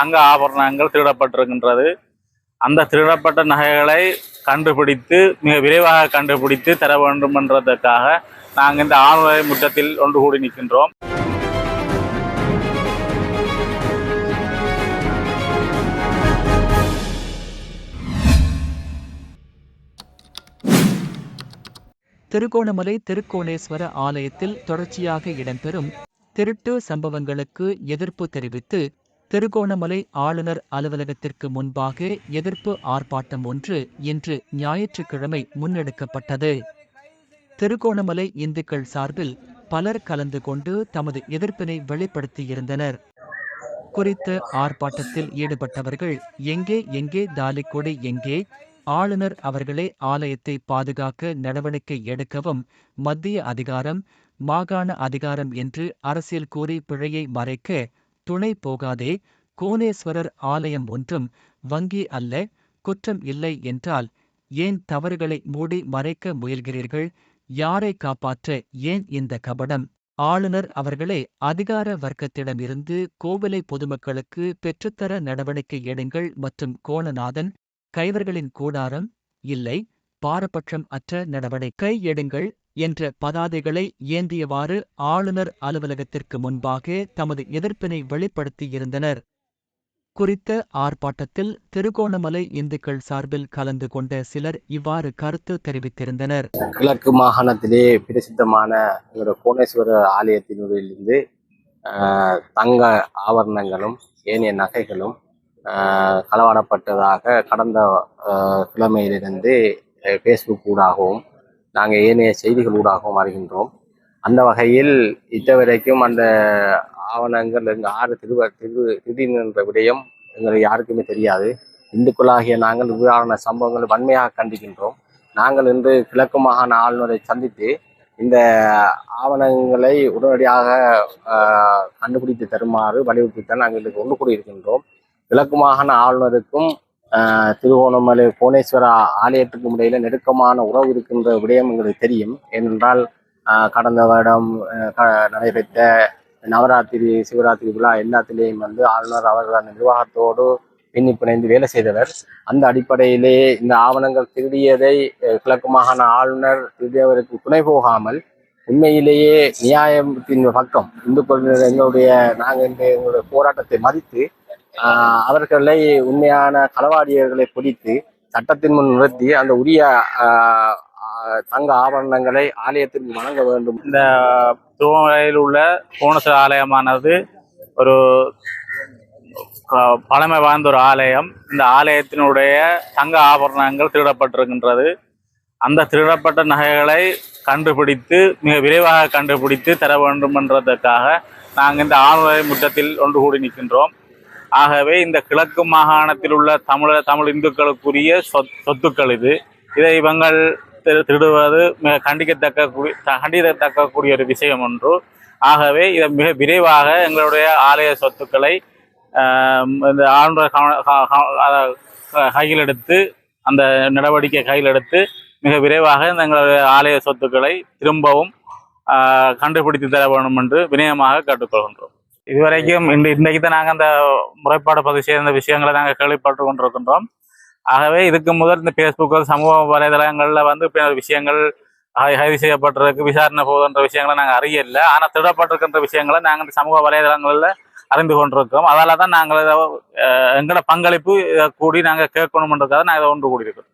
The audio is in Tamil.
தங்க ஆபரணங்கள் திருடப்பட்டிருக்கின்றது. அந்த திருடப்பட்ட நகைகளை கண்டுபிடித்து மிக விரைவாக கண்டுபிடித்து தர வேண்டும் என்றதற்காக நாங்கள் இந்த ஆளுநரை முற்றத்தில் ஒன்று கூடி நிற்கின்றோம். திருகோணமலை திருக்கோணேஸ்வர ஆலயத்தில் தொடர்ச்சியாக இடம்பெறும் திருட்டு சம்பவங்களுக்கு எதிர்ப்பு தெரிவித்து திருகோணமலை ஆளுநர் அலுவலகத்திற்கு முன்பாக எதிர்ப்பு ஆர்ப்பாட்டம் ஒன்று இன்று ஞாயிற்றுக்கிழமை முன்னெடுக்கப்பட்டது. திருகோணமலை இந்துக்கள் சார்பில் பலர் கலந்து கொண்டு தமது எதிர்ப்பினை வெளிப்படுத்தியிருந்தனர். குறித்த ஆர்ப்பாட்டத்தில் ஈடுபட்டவர்கள் எங்கே எங்கே தாலிக்கொடி எங்கே ஆளுநர் அவர்களே ஆலயத்தை பாதுகாக்க நடவடிக்கை எடுக்கவும் மத்திய அதிகாரம் மாகாண அதிகாரம் என்று அரசியல் கூறி பிழையை மறைக்க துணை போகாதே கோணேஸ்வரர் ஆலயம் ஒன்றும் வங்கி அல்ல குற்றம் இல்லை என்றால் ஏன் தவறுகளை மூடி மறைக்க முயல்கிறீர்கள்? யாரை காப்பாற்ற ஏன் இந்த கபடம்? ஆளுநர் அவர்களே அதிகார வர்க்கத்திடமிருந்து கோவிலை பொதுமக்களுக்கு பெற்றுத்தர நடவடிக்கை எடுங்கள் மற்றும் கோணநாதன் கைவர்களின் கூடாரம் இல்லை பாரபட்சம் அற்ற நடவடிக்கை எடுங்கள் என்ற பதாதைகளை ஏந்தியவாறு ஆளுநர் அலுவலகத்திற்கு முன்பாக தமது எதிர்ப்பினை வெளிப்படுத்தியிருந்தனர். குறித்த ஆர்ப்பாட்டத்தில் திருகோணமலை இந்துக்கள் சார்பில் கலந்து கொண்ட சிலர் இவ்வாறு கருத்து தெரிவித்திருந்தனர். கிழக்கு மாகாணத்திலே பிரசித்தமான ஒரு ஆலயத்தினுடையிலிருந்து ஆஹ், தங்க ஆபரணங்களும் ஏனைய நகைகளும் ஆஹ், களவாடப்பட்டதாக கடந்த ஆஹ், கிழமையிலிருந்து பேஸ்புக் ஃபேஸ்புக் ஊடாகவும் நாங்கள் ஏனைய செய்திகள் ஊடாகவும் அறிகின்றோம் அந்த வகையில் இதுவரைக்கும் அந்த ஆவணங்கள் எங்கள் ஆறு திருவ திரு திடீர்ன்ற விடயம் எங்களுக்கு யாருக்குமே தெரியாது. இந்துக்களாகிய நாங்கள் இவ்வாறான சம்பவங்களை வன்மையாக கண்டிக்கின்றோம். நாங்கள் இன்று கிழக்கு மாகாண ஆளுநரை சந்தித்து இந்த ஆவணங்களை உடனடியாக கண்டுபிடித்து தருமாறு வலியுறுத்தித்தான் நாங்கள் இதுக்கு ஒன்று கூடியிருக்கின்றோம். கிழக்கு மாகாண ஆளுநருக்கும் திருகோணமலை புவனேஸ்வர ஆலயத்துக்கு இடையில நெருக்கமான உறவு இருக்கின்ற விடயம் எங்களுக்கு தெரியும். ஏனென்றால் கடந்த வருடம் க- நடைபெற்ற நவராத்திரி சிவராத்திரி விழா எல்லாத்திலேயும் வந்து ஆளுநர் அவர்கள் அந்த நிர்வாகத்தோடு பின்னி பிணைந்து வேலை செய்தவர். அந்த அடிப்படையிலே இந்த ஆவணங்கள் திருடியதை கிழக்கு மாகாண ஆளுநர் திருடியவருக்கு துணை போகாமல் உண்மையிலேயே நியாயத்தின் பக்கம் இந்துக்கள் எங்களுடைய நாங்கள் இந்த எங்களுடைய போராட்டத்தை மதித்து அவர்களை உண்மையான களவாடியர்களை பிடித்து சட்டத்தின் முன் நிறுத்தி அந்த உரிய தங்க ஆபரணங்களை ஆலயத்திற்கு வழங்க வேண்டும். இந்த திருவண்ணாமலையில் உள்ள கோணேஸ்வர ஆலயமானது ஒரு பழமை வாய்ந்த ஒரு ஆலயம். இந்த ஆலயத்தினுடைய தங்க ஆபரணங்கள் திருடப்பட்டிருக்கின்றது. அந்த திருடப்பட்ட நகைகளை கண்டுபிடித்து மிக விரைவாக கண்டுபிடித்து தர வேண்டும் என்றதற்காக நாங்கள் இந்த ஆளுநரை முற்றத்தில் ஒன்று கூடி நிற்கின்றோம். ஆகவே இந்த கிழக்கு மாகாணத்தில் உள்ள தமிழ தமிழ் இந்துக்களுக்குரிய சொத் சொத்துக்கள் இது. இதை இவங்கள் திரு திருடுவது மிக கண்டிக்கத்தக்க கண்டிக்கத்தக்கக்கூடிய கண்டிக்கத்தக்க கூடிய ஒரு விஷயம் ஒன்று. ஆகவே இதை மிக விரைவாக எங்களுடைய ஆலய சொத்துக்களை இந்த ஆளுநர் கவன- கையில் எடுத்து அந்த நடவடிக்கை கையில் எடுத்து மிக விரைவாக இந்த எங்களுடைய ஆலய சொத்துக்களை திரும்பவும் கண்டுபிடித்து தர வேண்டும் என்று வினயமாக கேட்டுக்கொள்கின்றோம். இதுவரைக்கும் இன்று இன்றைக்கு தான் நாங்கள் அந்த முறைப்பாடு பதிவு செய்த விஷயங்களை நாங்கள் கேள்விப்பட்டு கொண்டிருக்கின்றோம். ஆகவே இதுக்கு முதல் இந்த ஃபேஸ்புக் சமூக வலைதளங்களில் வந்து இப்ப விஷயங்கள் கைது செய்யப்பட்டிருக்கு விசாரணை போகுதுன்ற விஷயங்களை நாங்கள் அறியல. ஆனால் திருடப்பட்டிருக்கின்ற விஷயங்களை நாங்கள் இந்த சமூக வலைதளங்களில் அறிந்து கொண்டிருக்கோம். அதால தான் நாங்கள் எங்களோட பங்களிப்பு கூடி நாங்கள் கேட்கணும்ன்றதுக்காக நாங்கள் இதை ஒன்று கூடியிருக்கிறோம்.